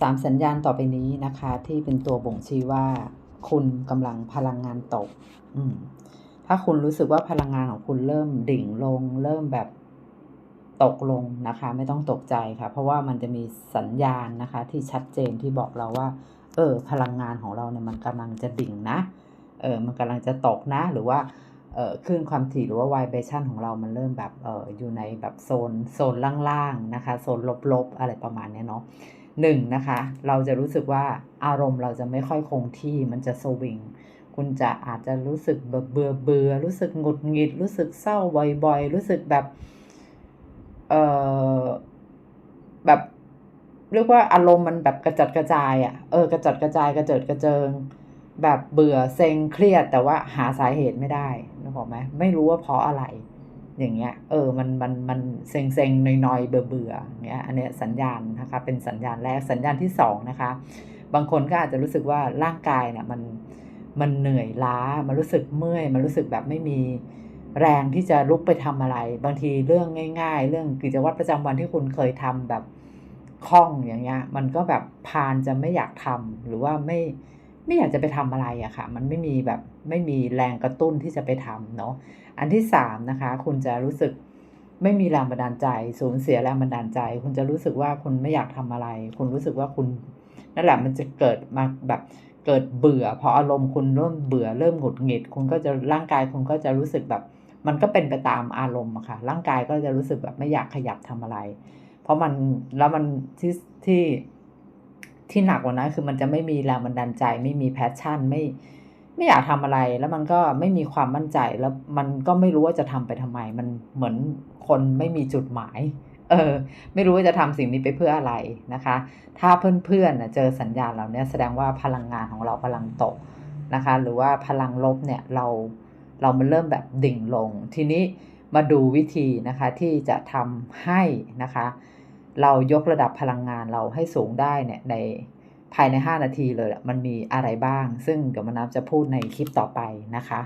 สามสัญญาณต่อไปนี้นะคะ ที่เป็นตัวบ่งชี้ว่า คุณกำลังพลังงานตก ถ้าคุณรู้สึกว่าพลังงานของคุณเริ่มดิ่งลง เริ่มแบบตกลงนะคะ ไม่ต้องตกใจค่ะ เพราะว่ามันจะมีสัญญาณนะคะ ที่ชัดเจนที่บอกเราว่า เออ พลังงานของเราเนี่ยมันกำลังจะดิ่งนะ เออ มันกำลังจะตกนะ หรือว่าเออคลื่นความถี่หรือว่า vibration ของเรามันเริ่มแบบเอออยู่ในแบบโซนโซนล่างๆนะคะ โซนลบๆ อะไรประมาณเนี้ยเนาะ หนึ่งนะคะ เราจะรู้สึกว่าอารมณ์เราจะไม่ค่อยคงที่มันจะสวิงคุณจะอาจจะรู้สึกเบื่อเบื่อเบื่อรู้สึกหงุดหงิด รู้สึกเศร้าบ่อยๆ รู้สึกแบบเอ่อแบบเรียกว่าอารมณ์มันแบบกระจัดกระจายอะ่ะเออกระจัดกระจายกระเจิดกระเจิง แบบเบื่อเซ็งเครียดแต่ว่าหาสาเหตุไม่ได้นึกออกไหมไม่รู้ว่าเพราะอะไร อย่างเงี้ยเออมันมันมันเซ็งเซ็งนอยนอยเบื่อเบื่อเงี้ยอันเนี้ยสัญญาณนะคะเป็นสัญญาณแรกสัญญาณที่สองนะคะบางคนก็อาจจะรู้สึกว่าร่างกายเนี่ยมันมันเหนื่อยล้ามันรู้สึกเมื่อยมันรู้สึกแบบไม่มีแรงที่จะลุกไปทำอะไร บางทีเรื่องง่าย ๆ เรื่องกิจวัตรประจำวันที่คุณเคยทำแบบคล่องอย่างเงี้ยมันก็แบบพานจะไม่อยากทำหรือว่าไม่ ไม่อยากจะไปทำอะไรอะค่ะ มันไม่มีแบบไม่มีแรงกระตุ้นที่จะไปทำเนาะอันที่สามนะคะ คุณจะรู้สึกไม่มีแรงบันดาลใจ สูญเสียแรงบันดาลใจ คุณจะรู้สึกว่าคุณไม่อยากทำอะไร คุณรู้สึกว่าคุณนั่นแหละมันจะเกิดมาแบบเกิดเบื่อพออารมณ์คุณเริ่มเบื่อเริ่มหงุดหงิด คุณก็จะร่างกายคุณก็จะรู้สึกแบบ มันก็เป็นไปตามอารมณ์อะค่ะ ร่างกายก็จะรู้สึกแบบไม่อยากขยับทำอะไร เพราะมันแล้วมันที่ที่ ที่หนักกว่านั้นคือมันจะไม่มีแรงบันดาลใจ ไม่มีแพชชั่นไม่ไม่อยากทำอะไร แล้วมันก็ไม่มีความมั่นใจแล้วมันก็ไม่รู้ว่าจะทำไปทำไม มันเหมือนคนไม่มีจุดหมาย เออ ไม่รู้ว่าจะทำสิ่งนี้ไปเพื่ออะไรนะคะ ถ้าเพื่อนๆเจอสัญญาณเหล่านี้แสดงว่าพลังงานของเราพลังตกนะคะ หรือว่าพลังลบเนี่ยเราเรามันเริ่มแบบดิ่งลง ทีนี้มาดูวิธีนะคะที่จะทำให้นะคะ เรายกระดับพลังงานเราให้สูงได้เนี่ยในภายใน 5 นาทีเลยมันมีอะไรบ้าง ซึ่งเดี๋ยวมานับจะพูดในคลิปต่อไปนะคะ